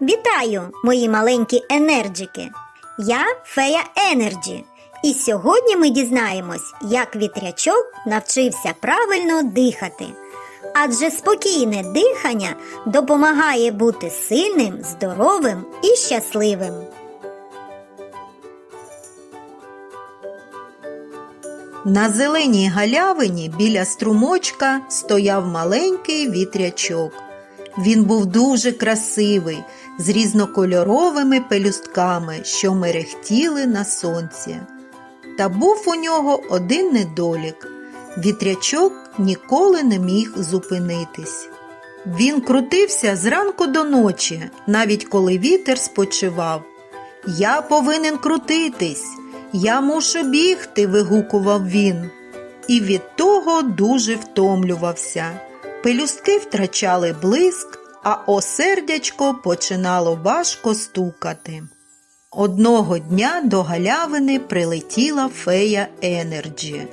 Вітаю, мої маленькі енерджики! Я Фея Енерджі. І сьогодні ми дізнаємось, як вітрячок навчився правильно дихати. Адже спокійне дихання допомагає бути сильним, здоровим і щасливим. На зеленій галявині біля струмочка стояв маленький вітрячок. Він був дуже красивий, з різнокольоровими пелюстками, що мерехтіли на сонці. Та був у нього один недолік. Вітрячок ніколи не міг зупинитись. Він крутився зранку до ночі, навіть коли вітер спочивав. Я повинен крутитись, я мушу бігти, вигукував він. І від того дуже втомлювався. Пелюстки втрачали блиск, а осердячко починало важко стукати. Одного дня до галявини прилетіла фея Енерджі.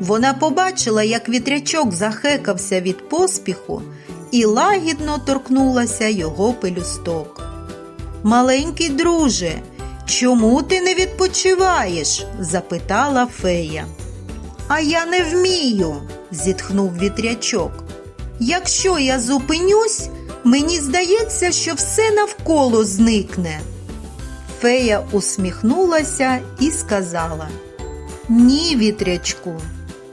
Вона побачила, як вітрячок захекався від поспіху і лагідно торкнулася його пелюсток. Маленький друже, чому ти не відпочиваєш? запитала фея. А я не вмію, зітхнув вітрячок. Якщо я зупинюсь, мені здається, що все навколо зникне. Фея усміхнулася і сказала: Ні, вітрячку,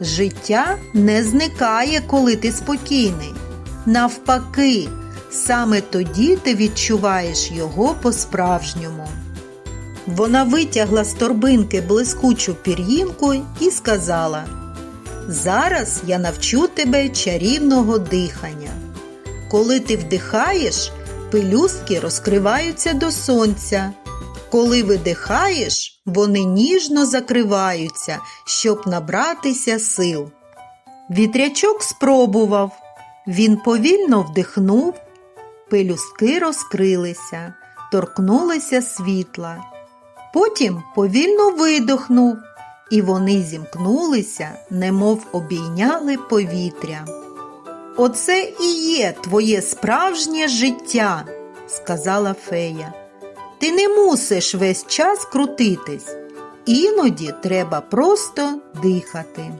життя не зникає, коли ти спокійний. Навпаки, саме тоді ти відчуваєш його по-справжньому. Вона витягла з торбинки блискучу пір'їнку і сказала: Зараз я навчу тебе чарівного дихання. Коли ти вдихаєш, пелюстки розкриваються до сонця. Коли видихаєш, вони ніжно закриваються, щоб набратися сил. Вітрячок спробував. Він повільно вдихнув, пелюстки розкрилися, торкнулися світла. Потім повільно видохнув, і вони зімкнулися, немов обійняли повітря. Оце і є твоє справжнє життя, сказала фея. Ти не мусиш весь час крутитись, іноді треба просто дихати.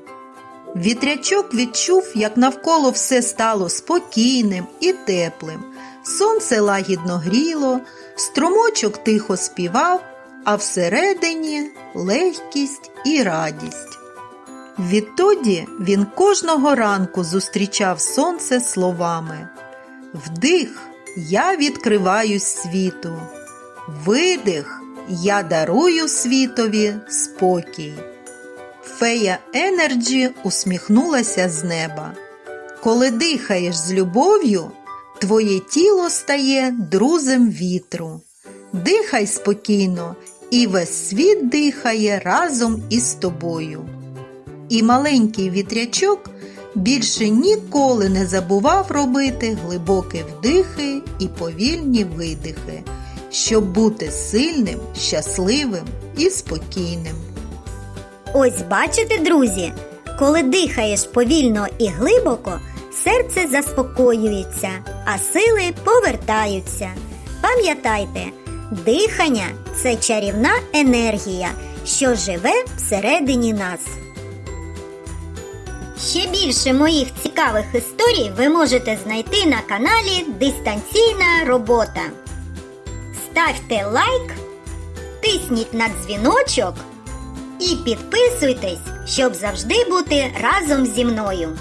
Вітрячок відчув, як навколо все стало спокійним і теплим. Сонце лагідно гріло, струмочок тихо співав, а всередині легкість і радість. Відтоді він кожного ранку зустрічав сонце словами Вдих, я відкриваюсь світу, видих, я дарую світові спокій. Фея Енерджі усміхнулася з неба. Коли дихаєш з любов'ю, твоє тіло стає друзем вітру. Дихай спокійно, і весь світ дихає разом із тобою. І маленький вітрячок більше ніколи не забував робити глибокі вдихи і повільні видихи, щоб бути сильним, щасливим і спокійним. Ось бачите, друзі, коли дихаєш повільно і глибоко, серце заспокоюється, а сили повертаються. Пам'ятайте, дихання це чарівна енергія, що живе всередині нас. Ще більше моїх цікавих історій ви можете знайти на каналі Дистанційна робота. Ставте лайк, тисніть на дзвіночок і підписуйтесь, щоб завжди бути разом зі мною.